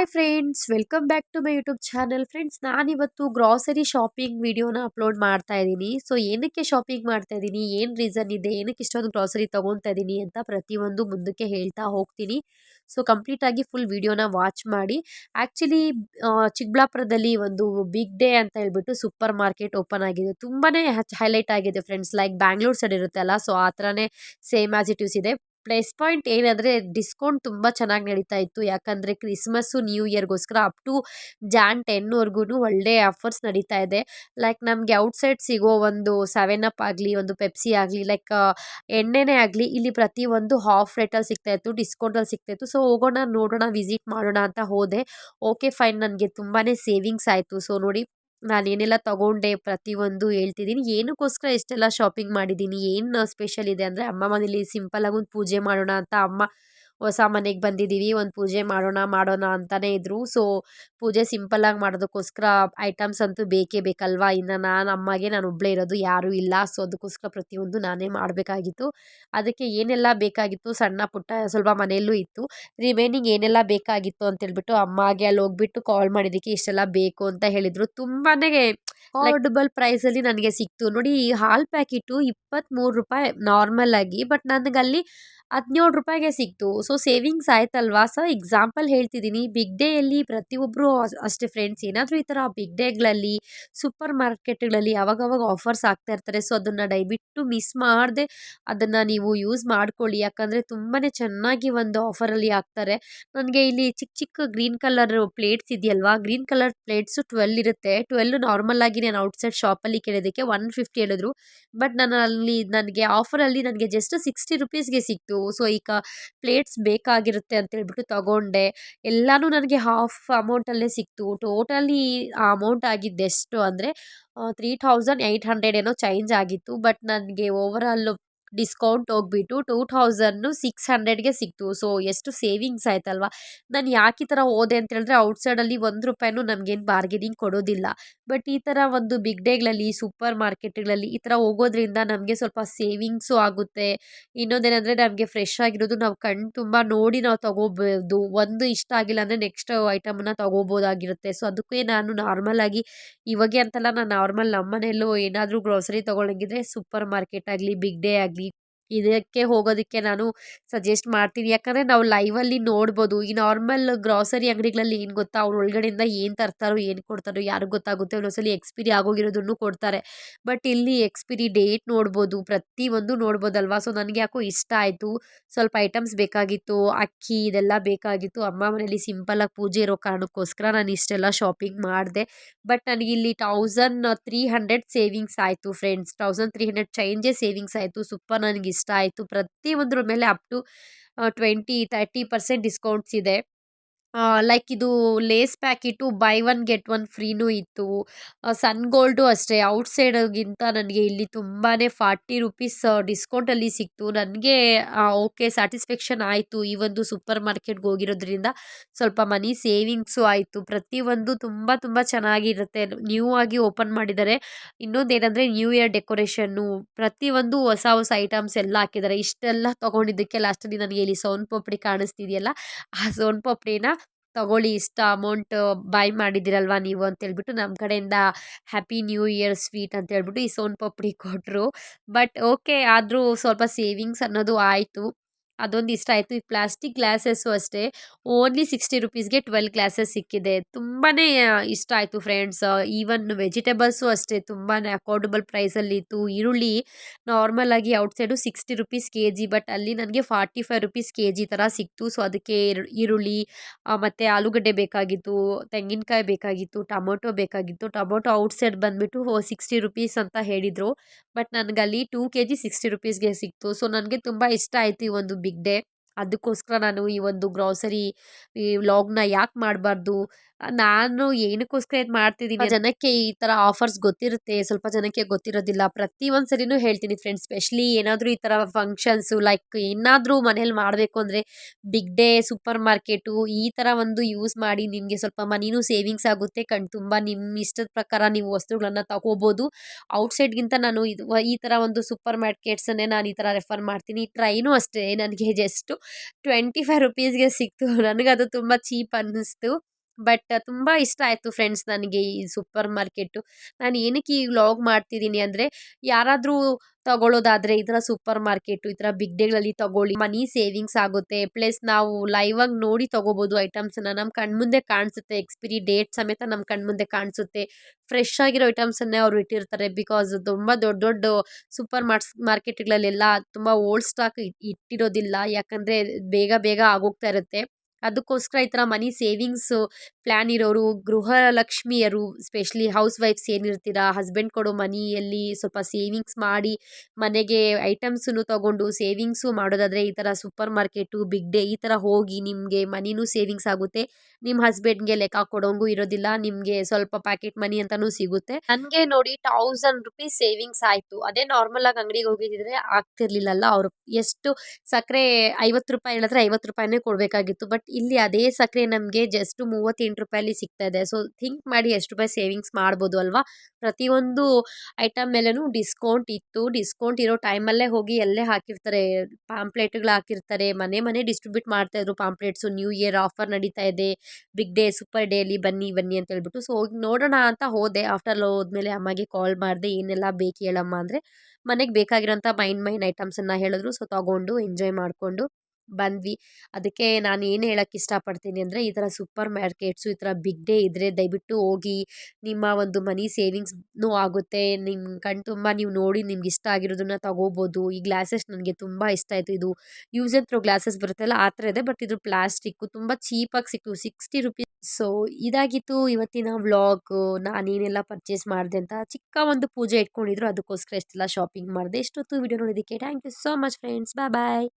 Hi friends welcome back to my YouTube channel friends ನಾನಿವತ್ತು grocery shopping ವಿಡಿಯೋನ upload ಮಾಡ್ತಾ ಇದ್ದೀನಿ. ಸೊ ಏನಕ್ಕೆ ಶಾಪಿಂಗ್ ಮಾಡ್ತಾ ಇದ್ದೀನಿ? ಏನು ರೀಸನ್ ಇದೆ? ಏನಕ್ಕೆ ಇಷ್ಟೊಂದು ಗ್ರಾಸರಿ ತೊಗೊತಾ ಇದ್ದೀನಿ ಅಂತ ಪ್ರತಿಯೊಂದು ಮುಂದಕ್ಕೆ ಹೇಳ್ತಾ ಹೋಗ್ತೀನಿ. ಸೊ ಕಂಪ್ಲೀಟಾಗಿ ಫುಲ್ ವಿಡಿಯೋನ ವಾಚ್ ಮಾಡಿ. ಆ್ಯಕ್ಚುಲಿ ಚಿಕ್ಕಬಳ್ಳಾಪುರದಲ್ಲಿ ಒಂದು ಬಿಗ್ ಡೇ ಅಂತ ಹೇಳ್ಬಿಟ್ಟು ಸೂಪರ್ ಮಾರ್ಕೆಟ್ ಓಪನ್ ಆಗಿದೆ ತುಂಬಾ ಹೈಲೈಟ್ ಆಗಿದೆ ಫ್ರೆಂಡ್ಸ್ ಲೈಕ್ ಬ್ಯಾಂಗ್ಳೂರ್ ಸೈಡ್ ಇರುತ್ತಲ್ಲ ಸೊ ಆ ಥರನೇ ಸೇಮ್ ಆ್ಯಸ್ ಇಟ್ ಯೂಸ್ ಇದೆ. ಪ್ಲಸ್ ಪಾಯಿಂಟ್ ಏನಂದರೆ ಡಿಸ್ಕೌಂಟ್ ತುಂಬ ಚೆನ್ನಾಗಿ ನಡೀತಾ ಇತ್ತು. ಯಾಕಂದರೆ ಕ್ರಿಸ್ಮಸ್ಸು, ನ್ಯೂ ಇಯರ್ಗೋಸ್ಕರ ಅಪ್ ಟು ಜಾನ್ ಟೆನ್ವರೆಗೂ ಒಳ್ಳೆ ಆಫರ್ಸ್ ನಡೀತಾ ಇದೆ. ಲೈಕ್ ನಮಗೆ ಔಟ್ಸೈಡ್ ಸಿಗೋ ಒಂದು ಸೆವೆನ್ ಅಪ್ ಆಗಲಿ, ಒಂದು ಪೆಪ್ಸಿ ಆಗಲಿ, ಲೈಕ್ ಎಣ್ಣೆನೇ ಆಗಲಿ, ಇಲ್ಲಿ ಪ್ರತಿಯೊಂದು ಹಾಫ್ ರೇಟಲ್ಲಿ ಸಿಗ್ತಾ ಇತ್ತು, ಡಿಸ್ಕೌಂಟಲ್ಲಿ ಸಿಗ್ತಾ ಇತ್ತು. ಸೊ, ಹೋಗೋಣ, ನೋಡೋಣ, ವಿಸಿಟ್ ಮಾಡೋಣ ಅಂತ ಹೋದೆ. Okay, fine. ನನಗೆ ತುಂಬಾ ಸೇವಿಂಗ್ಸ್ ಆಯಿತು. ಸೊ, ನೋಡಿ ನಾನು ಏನೆಲ್ಲ ತೊಗೊಂಡೆ ಪ್ರತಿಯೊಂದು ಹೇಳ್ತಿದ್ದೀನಿ. ಏನಕ್ಕೋಸ್ಕರ ಇಷ್ಟೆಲ್ಲ ಶಾಪಿಂಗ್ ಮಾಡಿದ್ದೀನಿ, ಏನು ಸ್ಪೆಷಲ್ ಇದೆ ಅಂದರೆ ಅಮ್ಮ ಮನೇಲಿ ಸಿಂಪಲ್ಲಾಗಿ ಒಂದು ಪೂಜೆ ಮಾಡೋಣ ಅಂತ ಅಮ್ಮ ಹೊಸ ಮನೆಗೆ ಬಂದಿದ್ದೀವಿ ಒಂದು ಪೂಜೆ ಮಾಡೋಣ ಮಾಡೋಣ ಅಂತಲೇ ಇದ್ದರು ಸೊ ಪೂಜೆ ಸಿಂಪಲ್ಲಾಗಿ ಮಾಡೋದಕ್ಕೋಸ್ಕರ ಐಟಮ್ಸ್ ಅಂತೂ ಬೇಕೇ ಬೇಕಲ್ವಾ? ಇನ್ನು ನಾನು, ಅಮ್ಮಗೆ, ನಾನು ಒಬ್ಬಳೇ ಇರೋದು, ಯಾರೂ ಇಲ್ಲ. ಸೊ ಅದಕ್ಕೋಸ್ಕರ ಪ್ರತಿಯೊಂದು ನಾನೇ ಮಾಡಬೇಕಾಗಿತ್ತು. ಅದಕ್ಕೆ ಏನೆಲ್ಲ ಬೇಕಾಗಿತ್ತು? ಸಣ್ಣ ಪುಟ್ಟ ಸ್ವಲ್ಪ ಮನೆಯಲ್ಲೂ ಇತ್ತು. ರಿಮೈನಿಂಗ್ ಏನೆಲ್ಲ ಬೇಕಾಗಿತ್ತು ಅಂತೇಳ್ಬಿಟ್ಟು ಅಮ್ಮಗೆ ಅಲ್ಲಿ ಹೋಗ್ಬಿಟ್ಟು ಕಾಲ್ ಮಾಡಿದ್ದಕ್ಕೆ ಇಷ್ಟೆಲ್ಲ ಬೇಕು ಅಂತ ಹೇಳಿದರು. ತುಂಬಾ ಅಫೋರ್ಡಬಲ್ ಪ್ರೈಸಲ್ಲಿ ನನಗೆ ಸಿಕ್ತು. ನೋಡಿ, ಈ ಹಾಲು ಪ್ಯಾಕೆಟು ಇಪ್ಪತ್ತ್ಮೂರು ರೂಪಾಯಿ ನಾರ್ಮಲ್ ಆಗಿ ಬಟ್ ನನಗಲ್ಲಿ ಹದಿನೇಳು ರೂಪಾಯಿಗೆ ಸಿಕ್ತು. ಸೊ ಸೇವಿಂಗ್ಸ್ ಆಯ್ತಲ್ವಾ? ಸೊ ಎಕ್ಸಾಂಪಲ್ ಹೇಳ್ತಿದ್ದೀನಿ ಬಿಗ್ ಡೇಯಲ್ಲಿ ಪ್ರತಿಯೊಬ್ಬರು ಅಷ್ಟೇ ಫ್ರೆಂಡ್ಸ್ ಏನಾದರೂ ಈ ಥರ ಬಿಗ್ ಡೇಗಳಲ್ಲಿ ಸೂಪರ್ ಮಾರ್ಕೆಟ್ಗಳಲ್ಲಿ ಅವಾಗವಾಗ ಆಫರ್ಸ್ ಆಗ್ತಾ ಇರ್ತಾರೆ. ಸೊ ಅದನ್ನು ದಯವಿಟ್ಟು ಮಿಸ್ ಮಾಡದೆ, ಅದನ್ನು ನೀವು ಯೂಸ್ ಮಾಡ್ಕೊಳ್ಳಿ. ಯಾಕಂದರೆ ತುಂಬಾ ಚೆನ್ನಾಗಿ ಒಂದು ಆಫರಲ್ಲಿ ಹಾಕ್ತಾರೆ. ನನಗೆ ಇಲ್ಲಿ ಚಿಕ್ಕ ಚಿಕ್ಕ ಗ್ರೀನ್ ಕಲರ್ ಪ್ಲೇಟ್ಸ್ ಇದೆಯಲ್ವಾ? ಗ್ರೀನ್ ಕಲರ್ ಪ್ಲೇಟ್ಸು ಟ್ವೆಲ್ ಇರುತ್ತೆ. ಟ್ವೆಲ್ ನಾರ್ಮಲ್ ಆಗಿ ನಾನು ಔಟ್ಸೈಡ್ ಶಾಪಲ್ಲಿ ಕೇಳೋದಕ್ಕೆ ಒನ್ ಫಿಫ್ಟಿ ಹೇಳಿದ್ರು. ಬಟ್ ನಾನು ಅಲ್ಲಿ, ನನಗೆ ಆಫರಲ್ಲಿ ನನಗೆ ಜಸ್ಟ್ ಸಿಕ್ಸ್ಟಿ ರುಪೀಸ್ಗೆ ಸಿಕ್ತು. ಸೊ, ಈಗ ಪ್ಲೇಟ್ಸ್ ಬೇಕಾಗಿರುತ್ತೆ ಅಂತ ಹೇಳ್ಬಿಟ್ಟು ತಗೊಂಡೆ. ಎಲ್ಲನೂ ನನಗೆ ಹಾಫ್ ಅಮೌಂಟಲ್ಲೇ ಸಿಕ್ತು. ಟೋಟಲಿ ಆ ಅಮೌಂಟ್ ಆಗಿದ್ದೆಷ್ಟು ಅಂದರೆ ತ್ರೀ ಥೌಸಂಡ್ ಏಯ್ಟ್ ಹಂಡ್ರೆಡ್ ಏನೋ ಚೇಂಜ್ ಆಗಿತ್ತು. ಬಟ್ ನನಗೆ ಓವರಾಲ್ ಡಿಸ್ಕೌಂಟ್ ಹೋಗ್ಬಿಟ್ಟು ಟೂ ಥೌಸಂಡು ಸಿಕ್ಸ್ ಹಂಡ್ರೆಡ್ಗೆ ಸಿಕ್ತು. ಸೊ, ಎಷ್ಟು ಸೇವಿಂಗ್ಸ್ ಆಯ್ತಲ್ವಾ? ನಾನು ಯಾಕೆ ಈ ಥರ ಹೋದೆ ಅಂತ ಹೇಳಿದ್ರೆ ಔಟ್ಸೈಡಲ್ಲಿ ಒಂದು ರೂಪಾಯಿನೂ ನಮಗೇನು ಬಾರ್ಗೇನಿಂಗ್ ಕೊಡೋದಿಲ್ಲ. ಬಟ್ ಈ ಥರ ಒಂದು ಬಿಗ್ ಡೇಗಳಲ್ಲಿ, ಸೂಪರ್ ಮಾರ್ಕೆಟ್ಗಳಲ್ಲಿ ಈ ಥರ ಹೋಗೋದ್ರಿಂದ ನಮಗೆ ಸ್ವಲ್ಪ ಸೇವಿಂಗ್ಸು ಆಗುತ್ತೆ. ಇನ್ನೊಂದೇನೆಂದರೆ ನಮಗೆ ಫ್ರೆಶ್ ಆಗಿರೋದು ನಾವು ಕಣ್ಣು ತುಂಬ ನೋಡಿ ನಾವು ತೊಗೋಬೋದು. ಒಂದು ಇಷ್ಟ ಆಗಿಲ್ಲ ಅಂದರೆ ನೆಕ್ಸ್ಟ್ ಐಟಮನ್ನು ತೊಗೋಬೋದಾಗಿರುತ್ತೆ. ಸೊ, ಅದಕ್ಕೆ ನಾನು ನಾರ್ಮಲಾಗಿ ಇವಾಗೆ ಅಂತಲ್ಲ, ನಾನು ನಾರ್ಮಲ್ ನಮ್ಮ ಮನೆಯಲ್ಲೂ ಏನಾದರೂ ಗ್ರೋಸರಿ ತೊಗೊಳಂಗಿದ್ರೆ ಸೂಪರ್ ಮಾರ್ಕೆಟ್ ಆಗಲಿ, ಬಿಗ್ ಡೇ ಆಗಲಿ ಇದಕ್ಕೆ ಹೋಗೋದಕ್ಕೆ ನಾನು ಸಜೆಸ್ಟ್ ಮಾಡ್ತೀನಿ. ಯಾಕಂದರೆ ನಾವು ಲೈವಲ್ಲಿ ನೋಡ್ಬೋದು. ಈ ನಾರ್ಮಲ್ ಗ್ರಾಸರಿ ಅಂಗಡಿಗಳಲ್ಲಿ ಏನು ಗೊತ್ತಾ? ಅವ್ರ ಒಳಗಡೆಯಿಂದ ಏನು ತರ್ತಾರೋ, ಏನು ಕೊಡ್ತಾರೋ, ಯಾರಿಗೂ ಗೊತ್ತಾಗುತ್ತೆ ಒಂದೊಂದ್ಸಲಿ ಎಕ್ಸ್ಪಿರಿ ಆಗೋಗಿರೋದನ್ನು ಕೊಡ್ತಾರೆ. ಬಟ್ ಇಲ್ಲಿ ಎಕ್ಸ್ಪಿರಿ ಡೇಟ್ ನೋಡ್ಬೋದು. ಪ್ರತಿಯೊಂದು ನೋಡ್ಬೋದಲ್ವಾ? ಸೊ ನನಗೆ ಯಾಕೋ ಇಷ್ಟ ಆಯಿತು. ಸ್ವಲ್ಪ ಐಟಮ್ಸ್ ಬೇಕಾಗಿತ್ತು, ಅಕ್ಕಿ ಇದೆಲ್ಲ ಬೇಕಾಗಿತ್ತು. ಅಮ್ಮ ಮನೇಲಿ ಸಿಂಪಲಾಗಿ ಪೂಜೆ ಇರೋ ಕಾರಣಕ್ಕೋಸ್ಕರ ನಾನು ಇಷ್ಟೆಲ್ಲ ಶಾಪಿಂಗ್ ಮಾಡಿದೆ. ಬಟ್ ನನಗೆ ಇಲ್ಲಿ ತೌಸಂಡ್ ತ್ರೀ ಹಂಡ್ರೆಡ್ ಸೇವಿಂಗ್ಸ್ ಆಯಿತು ಫ್ರೆಂಡ್ಸ್ ತೌಸಂಡ್ ತ್ರೀ ಹಂಡ್ರೆಡ್ ಚೇಂಜೇ ಸೇವಿಂಗ್ಸ್ ಆಯಿತು. ಸೂಪರ್ ನನಗೆ ಇಷ್ಟ ಆಯಿತು. ಪ್ರತಿಯೊಂದ್ರ ಮೇಲೆ up to twenty thirty percent discounts ಇದೆ. ಲೈಕ್ ಇದು Lay's packet buy one get one ಫ್ರೀನೂ ಇತ್ತು. ಸನ್ ಗೋಲ್ಡು ಅಷ್ಟೇ. ಔಟ್ಸೈಡ್ಗಿಂತ ನನಗೆ ಇಲ್ಲಿ ತುಂಬಾ ಫಾರ್ಟಿ ರುಪೀಸ್ ಡಿಸ್ಕೌಂಟಲ್ಲಿ ಸಿಕ್ತು. ನನಗೆ ಓಕೆ ಸ್ಯಾಟಿಸ್ಫ್ಯಾಕ್ಷನ್ ಆಯಿತು ಈ ಒಂದು ಸೂಪರ್ ಮಾರ್ಕೆಟ್ಗೆ ಹೋಗಿರೋದ್ರಿಂದ. ಸ್ವಲ್ಪ ಮನಿ ಸೇವಿಂಗ್ಸು ಆಯಿತು. ಪ್ರತಿಯೊಂದು ತುಂಬ ತುಂಬ ಚೆನ್ನಾಗಿರುತ್ತೆ. ನ್ಯೂ ಆಗಿ ಓಪನ್ ಮಾಡಿದ್ದಾರೆ. ಇನ್ನೊಂದೇನೆಂದರೆ ನ್ಯೂ ಇಯರ್ ಡೆಕೋರೇಷನ್ನು ಪ್ರತಿಯೊಂದು ಹೊಸ ಹೊಸ ಐಟಮ್ಸ್ ಎಲ್ಲ ಹಾಕಿದ್ದಾರೆ. ಇಷ್ಟೆಲ್ಲ ತೊಗೊಂಡಿದ್ದಕ್ಕೆ ಲಾಸ್ಟಲ್ಲಿ ನನಗೆ ಇಲ್ಲಿ ಸೋನ್ ಪಾಪಡಿ ಕಾಣಿಸ್ತಿದೆಯಲ್ಲ? ಆ ಸೋನ್ ಪಾಪಡಿನ ತಗೊಳ್ಳಿ, ಇಷ್ಟ ಅಮೌಂಟ್ ಬೈ ಮಾಡಿದ್ದೀರಲ್ವ ನೀವು ಅಂತೇಳ್ಬಿಟ್ಟು ನಮ್ಮ ಕಡೆಯಿಂದ ಹ್ಯಾಪಿ ನ್ಯೂ ಇಯರ್ ಸ್ವೀಟ್ ಅಂತ ಹೇಳ್ಬಿಟ್ಟು ಈ ಸೋನ್ ಪಾಪಡಿ ಕೊಟ್ಟರು ಬಟ್ ಓಕೆ, ಆದರೂ ಸ್ವಲ್ಪ ಸೇವಿಂಗ್ಸ್ ಅನ್ನೋದು ಆಯಿತು. ಅದೊಂದು ಇಷ್ಟ ಆಯಿತು. ಈ ಪ್ಲಾಸ್ಟಿಕ್ ಗ್ಲಾಸಸ್ಸು ಅಷ್ಟೇ, ಓನ್ಲಿ ಸಿಕ್ಸ್ಟಿ ರುಪೀಸ್ಗೆ ಟ್ವೆಲ್ ಗ್ಲಾಸಸ್ ಸಿಕ್ಕಿದೆ. ತುಂಬಾ ಇಷ್ಟ ಆಯಿತು ಫ್ರೆಂಡ್ಸ್. ಈವನ್ ವೆಜಿಟೇಬಲ್ಸು ಅಷ್ಟೇ ತುಂಬಾ ಅಫೋರ್ಡಬಲ್ ಪ್ರೈಸಲ್ಲಿತ್ತು. ಈರುಳ್ಳಿ ನಾರ್ಮಲಾಗಿ outside sixty rupees K G but ಅಲ್ಲಿ ನನಗೆ forty five rupees K G ಥರ ಸಿಕ್ತು. ಸೊ, ಅದಕ್ಕೆ ಈರುಳ್ಳಿ ಮತ್ತು ಆಲೂಗಡ್ಡೆ ಬೇಕಾಗಿತ್ತು, ತೆಂಗಿನಕಾಯಿ ಬೇಕಾಗಿತ್ತು, ಟೊಮೊಟೊ ಬೇಕಾಗಿತ್ತು. ಟೊಮೊಟೊ ಔಟ್ಸೈಡ್ ಬಂದುಬಿಟ್ಟು ಸಿಕ್ಸ್ಟಿ ರುಪೀಸ್ ಅಂತ ಹೇಳಿದರು. ಬಟ್ ನನಗಲ್ಲಿ ಟೂ ಕೆ ಜಿ ಸಿಕ್ಸ್ಟಿ ರುಪೀಸ್ಗೆ ಸಿಕ್ತು. ಸೊ, ನನಗೆ ತುಂಬ ಇಷ್ಟ ಆಯಿತು ಈ ಒಂದು ಬಿಗ್ ಡೇ ಅದಕ್ಕೋಸ್ಕರ ನಾನು ಈ ಒಂದು ಗ್ರಾಸರಿ ವ್ಲಾಗ್ನ ಯಾಕೆ ಮಾಡಬಾರ್ದು? ನಾನು ಏನಕ್ಕೋಸ್ಕರ ಇದು ಮಾಡ್ತಿದ್ದೀನಿ ಜನಕ್ಕೆ ಈ ಥರ ಆಫರ್ಸ್ ಗೊತ್ತಿರುತ್ತೆ ಸ್ವಲ್ಪ ಜನಕ್ಕೆ ಗೊತ್ತಿರೋದಿಲ್ಲ. ಪ್ರತಿ ಒಂದು ಸರಿನೂ ಹೇಳ್ತೀನಿ ಫ್ರೆಂಡ್ಸ್ ಸ್ಪೆಷಲಿ ಏನಾದರೂ ಈ ಥರ ಫಂಕ್ಷನ್ಸು ಲೈಕ್ ಏನಾದರೂ ಮನೇಲಿ ಮಾಡಬೇಕು ಅಂದರೆ ಬಿಗ್ ಡೇ ಸೂಪರ್ ಮಾರ್ಕೆಟು ಈ ಥರ ಒಂದು ಯೂಸ್ ಮಾಡಿ ನಿಮಗೆ ಸ್ವಲ್ಪ ಮನಿನೂ ಸೇವಿಂಗ್ಸ್ ಆಗುತ್ತೆ. ಕಣ್ ತುಂಬ ನಿಮ್ಮ ಇಷ್ಟದ ಪ್ರಕಾರ ನೀವು ವಸ್ತುಗಳನ್ನು ತಗೋಬೋದು. ಔಟ್ಸೈಡ್ಗಿಂತ ನಾನು ಇದು ಈ ಥರ ಒಂದು ಸೂಪರ್ ಮಾರ್ಕೆಟ್ಸನ್ನೇ ನಾನು ಈ ಥರ ರೆಫರ್ ಮಾಡ್ತೀನಿ. ಟ್ರೈನು ಅಷ್ಟೇ ನನಗೆ ಜಸ್ಟು ಟ್ವೆಂಟಿ ಫೈವ್ ರುಪೀಸ್ಗೆ ಸಿಕ್ತು. ನನಗದು ತುಂಬ ಚೀಪ್ ಅನ್ನಿಸ್ತು. ಬಟ್ ತುಂಬ ಇಷ್ಟ ಆಯಿತು ಫ್ರೆಂಡ್ಸ್ ನನಗೆ ಈ ಸೂಪರ್ ಮಾರ್ಕೆಟು. ನಾನು ಏನಕ್ಕೆ ಈ ವ್ಲಾಗ್ ಮಾಡ್ತಿದ್ದೀನಿ ಅಂದರೆ, ಯಾರಾದರೂ ತಗೊಳ್ಳೋದಾದರೆ ಈ ಥರ ಸೂಪರ್ ಮಾರ್ಕೆಟು ಈ ಥರ ಬಿಗ್ ಡೇಗಳಲ್ಲಿ ತಗೊಳ್ಳಿ. ಮನಿ ಸೇವಿಂಗ್ಸ್ ಆಗುತ್ತೆ, ಪ್ಲಸ್ ನಾವು ಲೈವಾಗಿ ನೋಡಿ ತಗೋಬೋದು ಐಟಮ್ಸನ್ನು. ನಮ್ಮ ಕಣ್ಮುಂದೆ ಕಾಣಿಸುತ್ತೆ, ಎಕ್ಸ್ಪಿರಿ ಡೇಟ್ ಸಮೇತ ನಮ್ಮ ಕಣ್ಮುಂದೆ ಕಾಣಿಸುತ್ತೆ. ಫ್ರೆಶ್ ಆಗಿರೋ ಐಟಮ್ಸನ್ನೇ ಅವ್ರು ಇಟ್ಟಿರ್ತಾರೆ. ಬಿಕಾಸ್ ತುಂಬ ದೊಡ್ಡ ದೊಡ್ಡ ಸೂಪರ್ ಮಾರ್ಟ್ಸ್, ಮಾರ್ಕೆಟ್ಗಳಲ್ಲೆಲ್ಲ ತುಂಬ ಓಲ್ಡ್ ಸ್ಟಾಕ್ ಇಟ್ಟಿರೋದಿಲ್ಲ. ಯಾಕಂದರೆ ಬೇಗ ಬೇಗ ಆಗೋಗ್ತಾ ಇರುತ್ತೆ. ಅದಕ್ಕೋಸ್ಕರ ಈ ಥರ ಮನಿ ಸೇವಿಂಗ್ಸು ಪ್ಲ್ಯಾನ್ ಇರೋರು, ಗೃಹಲಕ್ಷ್ಮಿಯರು, ಸ್ಪೆಷಲಿ ಹೌಸ್ ವೈಫ್ಸ್ ಏನಿರ್ತೀರ, ಹಸ್ಬೆಂಡ್ ಕೊಡೋ ಮನಿಯಲ್ಲಿ ಸ್ವಲ್ಪ ಸೇವಿಂಗ್ಸ್ ಮಾಡಿ, ಮನೆಗೆ ಐಟಮ್ಸನ್ನು ತಗೊಂಡು ಸೇವಿಂಗ್ಸು ಮಾಡೋದಾದರೆ ಈ ಥರ ಸೂಪರ್ ಮಾರ್ಕೆಟು, ಬಿಗ್ ಡೇ ಈ ಥರ ಹೋಗಿ ನಿಮಗೆ ಮನಿನೂ ಸೇವಿಂಗ್ಸ್ ಆಗುತ್ತೆ. ನಿಮ್ಮ ಹಸ್ಬೆಂಡ್ಗೆ ಲೆಕ್ಕ ಕೊಡೋಂಗೂ ಇರೋದಿಲ್ಲ, ನಿಮಗೆ ಸ್ವಲ್ಪ ಪ್ಯಾಕೆಟ್ ಮನಿ ಅಂತಲೂ ಸಿಗುತ್ತೆ. ನನಗೆ ನೋಡಿ ತೌಸಂಡ್ ರುಪೀಸ್ ಸೇವಿಂಗ್ಸ್ ಆಯಿತು. ಅದೇ ನಾರ್ಮಲ್ ಆಗಿ ಅಂಗಡಿಗೆ ಹೋಗಿದ್ದಿದ್ರೆ ಆಗ್ತಿರ್ಲಿಲ್ಲಲ್ಲ, ಅವರು ಎಷ್ಟು ಸಕ್ಕರೆ ಐವತ್ತು ರೂಪಾಯಿ ಹೇಳಿದ್ರೆ ಐವತ್ತು ರೂಪಾಯಿನೇ ಕೊಡಬೇಕಾಗಿತ್ತು. ಬಟ್ ಇಲ್ಲಿ ಅದೇ ಸಕ್ಕರೆ ನಮಗೆ ಜಸ್ಟ್ ಮೂವತ್ತೆಂಟು ರೂಪಾಯಲ್ಲಿ ಸಿಗ್ತಾ ಇದೆ ಸೊ ಥಿಂಕ್ ಮಾಡಿ ಎಷ್ಟು ರೂಪಾಯಿ ಸೇವಿಂಗ್ಸ್ ಮಾಡ್ಬೋದು ಅಲ್ವಾ? ಪ್ರತಿಯೊಂದು ಐಟಮ್ ಮೇಲೂ ಡಿಸ್ಕೌಂಟ್ ಇತ್ತು. ಡಿಸ್ಕೌಂಟ್ ಇರೋ ಟೈಮಲ್ಲೇ ಹೋಗಿ ಎಲ್ಲೇ ಹಾಕಿರ್ತಾರೆ. ಪಾಂಪ್ಲೆಟ್ಗಳು ಹಾಕಿರ್ತಾರೆ. ಮನೆ ಮನೆ ಡಿಸ್ಟ್ರಿಬ್ಯೂಟ್ ಮಾಡ್ತಾಯಿದ್ರು ಪಾಂಪ್ಲೇಟ್ಸು ನ್ಯೂ ಇಯರ್ ಆಫರ್ ನಡೀತಾ ಇದೆ. ಬಿಗ್ ಡೇ ಸೂಪರ್ ಡೇಲಿ ಬನ್ನಿ ಬನ್ನಿ ಅಂತ ಹೇಳ್ಬಿಟ್ಟು. ಸೊ ಹೋಗಿ ನೋಡೋಣ ಅಂತ ಹೋದೆ. ಆಫ್ಟರ್ ಹೋದ್ಮೇಲೆ ಅಮ್ಮಗೆ ಕಾಲ್ ಮಾಡಿದೆ. ಏನೆಲ್ಲ ಬೇಕು ಹೇಳಮ್ಮ ಅಂದರೆ ಮನೆಗೆ ಬೇಕಾಗಿರೋಂಥ ಮೈನ್ ಮೈನ್ ಐಟಮ್ಸನ್ನು ಹೇಳಿದ್ರು. ಸೊ ತಗೊಂಡು ಎಂಜಾಯ್ ಮಾಡಿಕೊಂಡು ಬಂದ್ವಿ. ಅದಕ್ಕೆ ನಾನು ಏನು ಹೇಳೋಕ್ಕೆ ಇಷ್ಟಪಡ್ತೀನಿ ಅಂದರೆ, ಈ ಥರ ಸೂಪರ್ ಮಾರ್ಕೆಟ್ಸು, ಈ ಥರ ಬಿಗ್ ಡೇ ಇದ್ದರೆ ದಯವಿಟ್ಟು ಹೋಗಿ ನಿಮ್ಮ ಒಂದು ಮನಿ ಸೇವಿಂಗ್ಸ್ನೂ ಆಗುತ್ತೆ. ನಿಮ್ಮ ಕಣ್ಣು ತುಂಬ ನೀವು ನೋಡಿ ನಿಮ್ಗೆ ಇಷ್ಟ ಆಗಿರೋದನ್ನ ತಗೋಬೋದು. ಈ ಗ್ಲಾಸಸ್ ನನಗೆ ತುಂಬ ಇಷ್ಟ ಆಯಿತು. ಇದು ಯೂಸ್ ಆ್ಯಂಡ್ ಥ್ರೋ ಗ್ಲಾಸಸ್ ಬರುತ್ತಲ್ಲ, ಆ ಥರ ಇದೆ. ಬಟ್ ಇದು ಪ್ಲಾಸ್ಟಿಕ್ಕು, ತುಂಬ ಚೀಪಾಗಿ ಸಿಕ್ತು ಸಿಕ್ಸ್ಟಿ ರುಪೀಸ್. ಸೊ, ಇದಾಗಿತ್ತು ಇವತ್ತಿನ ವ್ಲಾಗ್. ನಾನೇನೆಲ್ಲ ಪರ್ಚೇಸ್ ಮಾಡಿದೆ ಅಂತ ಚಿಕ್ಕ ಒಂದು ಪೂಜೆ ಇಟ್ಕೊಂಡಿದ್ರು, ಅದಕ್ಕೋಸ್ಕರ ಎಷ್ಟೆಲ್ಲ ಶಾಪಿಂಗ್ ಮಾಡಿದೆ ಎಷ್ಟೊತ್ತು ವಿಡಿಯೋ ನೋಡೋದಕ್ಕೆ thank you so much friends. Bye bye.